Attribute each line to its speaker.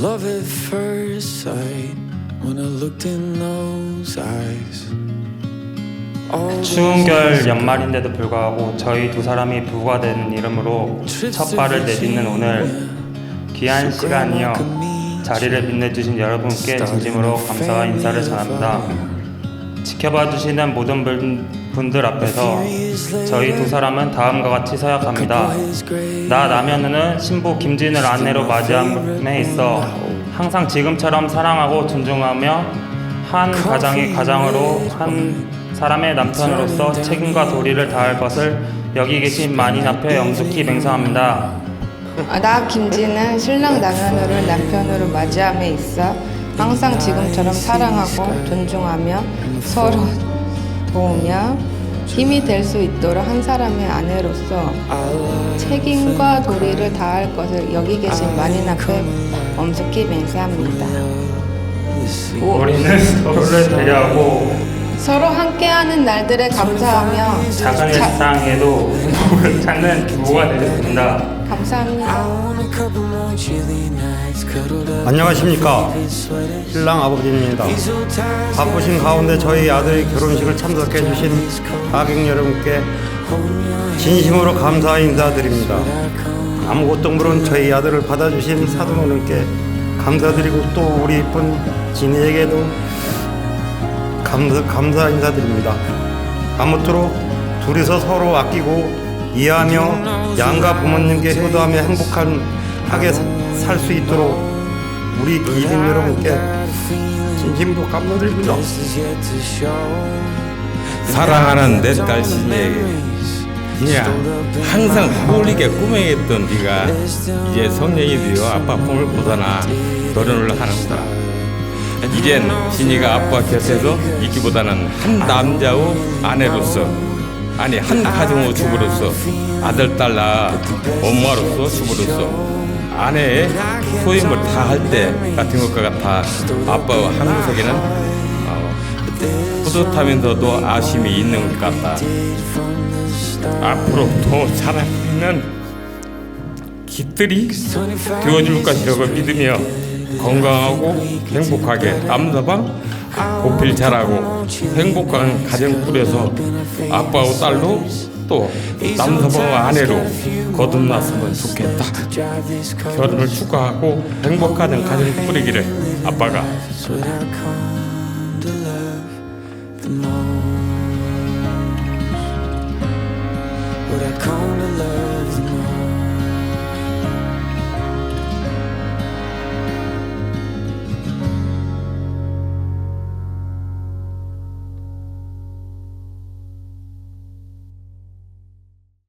Speaker 1: Love at first sight when I looked in those eyes.
Speaker 2: 추운 겨울 연말인데도 불구하고 저희 두 사람이 부부가 되는 이름으로 첫 발을 내딛는 오늘 귀한 시간이요 자리를 빛내주신 여러분께 진심으로 감사와 인사를 전합니다. 지켜봐 주시는 모든 분- 분들 앞에서 저희 두 사람은 다음과 같이 서약합니다. 나 남현우는 신부 김진을 아내로 맞이함에 있어 항상 지금처럼 사랑하고 존중하며 한 가장의 가장으로 한 사람의 남편으로서 책임과 도리를 다할 것을 여기 계신 만인 앞에 영숙히 맹세합니다.
Speaker 3: 아, 나 김지는 신랑 남편으로 남편으로 맞이함에 있어 항상 지금처럼 사랑하고 존중하며 서로 도우며 힘이 될 수 있도록 한 사람의 아내로서 책임과 도리를 다할 것을 여기 계신 만인 앞에 엄숙히 맹세합니다.
Speaker 2: 우리는 서로를 배려하고
Speaker 3: 서로 함께하는 날들에 감사하며
Speaker 2: 작은
Speaker 3: 자-
Speaker 2: 일상에도 행복을 찾는 부부가 되겠습니다.
Speaker 3: 감사합니다.
Speaker 4: 안녕하십니까 신랑 아버지입니다 바쁘신 가운데 저희 아들의 결혼식을 참석해 주신 하객 여러분께 진심으로 감사 인사드립니다 아무것도 모르는 저희 아들을 받아주신 사돈어른께 감사드리고 또 우리 이쁜 진이에게도 감사, 감사 인사드립니다 아무쪼록 둘이서 서로 아끼고 이해하며 양가 부모님께 효도하며 행복한 하게 살 수 있도록 우리 기린 여러분께 진심으로 감사드립니다.
Speaker 5: 사랑하는 내 딸 신이에게 야 항상 홀리게 꾸며했던 네가 이제 성년이 되어 아빠 품을 벗어나 결혼을 하는구나 이젠 신이가 아빠 곁에서 있기보다는 한 남자의 아내로서 아니 한 가정의 주부로서 아들 딸 낳아 엄마로서 주부로서 아내의 소임을 다 할 때 같은 것과 같아 아빠와 한 구석에는 어, 뿌듯하면서도 아쉬움이 있는 것 같다. 앞으로 더 살아있는 깃들이 되어줄 것이라고 믿으며 건강하고 행복하게 남서방 보필 잘하고 행복한 가정 꾸려서 아빠와 딸로 또 남서방 아내로 거듭났으면 좋겠다. 결혼을 축하하고 행복한 가정 꾸리기를 아빠가